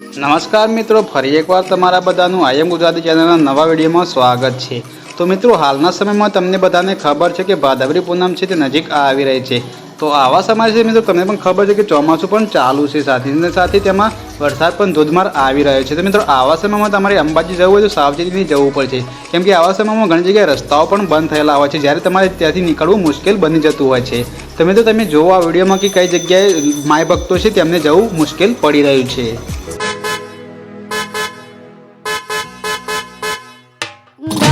નમસ્કાર મિત્રો, ફરી એકવાર તમારા બધાનું આયમ ગુજરાતી ચેનલના નવા વિડીયોમાં સ્વાગત છે. તો મિત્રો, હાલના સમયમાં તમને બધાને ખબર છે કે ભાદરવી પૂનમ છે તે નજીક આવી રહી છે. તો આવા સમય છે મિત્રો, તમને પણ ખબર છે કે ચોમાસું પણ ચાલુ છે. સાથે સાથે તેમાં વરસાદ પણ ધોધમાર આવી રહ્યો છે. તો મિત્રો, આવા સમયમાં તમારે અંબાજી જવું હોય તો સાવચેતીથી જવું પડશે. કેમ કે આવા સમયમાં ઘણી જગ્યાએ રસ્તાઓ પણ બંધ થયેલા હોય છે. જ્યારે તમારે ત્યાંથી નીકળવું મુશ્કેલ બની જતું હોય છે. તો મિત્રો, તમે જોવો આ વિડીયોમાં કે કઈ જગ્યાએ માય ભક્તો છે તેમને જવું મુશ્કેલ પડી રહ્યું છે.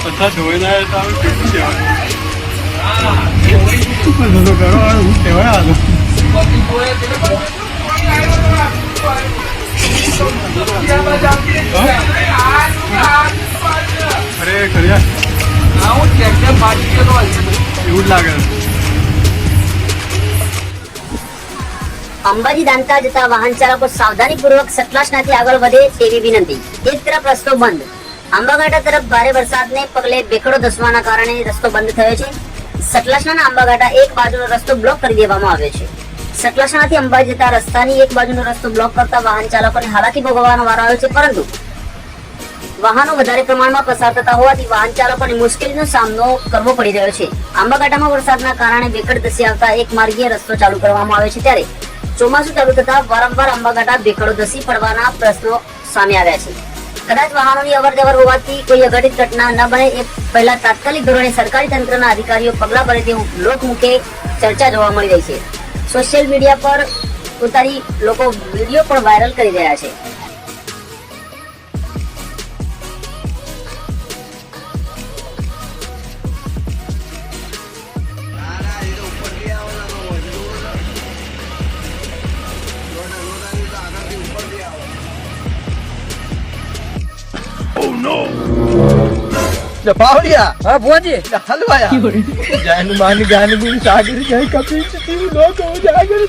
બધા ધોઈ ના તો આવે કેટલું કહેવાય હું કહેવાય અંબાજી દાંતા જતા વાહન ચાલકો સાવધાનીપૂર્વક સતલાસનાથી આગળ વધે તેવી વિનંતી. એક તરફ રસ્તો બંધ. આંબાઘાટા તરફ ભારે વરસાદને પગલે ભેખડો ધસવાના કારણે રસ્તો બંધ થયો છે. સતલાસના આંબાઘાટા એક બાજુનો રસ્તો બ્લોક કરી દેવામાં આવ્યો છે. સતલાસનાથી અંબાજી જતા રસ્તાની એક બાજુનો રસ્તો બ્લોક કરતા વાહન ચાલકોને હાલાકી ભોગવવાનો વારો આવ્યો છે, પરંતુ વાહનો વધારે પ્રમાણમાં પસાર થતા હોવાથી વાહન ચાલકોને મુશ્કેલીનો સામનો કરવો પડી રહ્યો છે. આંબાઘાટામાં વરસાદના કારણે ભેખડ ધસી આવતા એક માર્ગીય રસ્તો ચાલુ કરવામાં આવ્યો છે ત્યારે ચોમાસું ચાલુ થતા વારંવાર આંબાઘાટા ભેખડો ધસી પડવાના પ્રશ્નો સામે આવ્યા છે. કદાચ વાહનોની અવર જવર હોવાથી કોઈ અઘટિત ઘટના ન બને એ પહેલા તાત્કાલિક ધોરણે સરકારી તંત્રના અધિકારીઓ પગલાં ભરે તેવું લોકમુખે ચર્ચા જોવા મળી રહી છે. સોશિયલ મીડિયા પર ઉતારી લોકો વીડિયો પણ વાયરલ કરી રહ્યા છે. પાવડિયા હા ભુવાજી હલવાયા. જાનું માની ગાની બુની સાગરી જઈ કપી ચતી નો તો જાગર.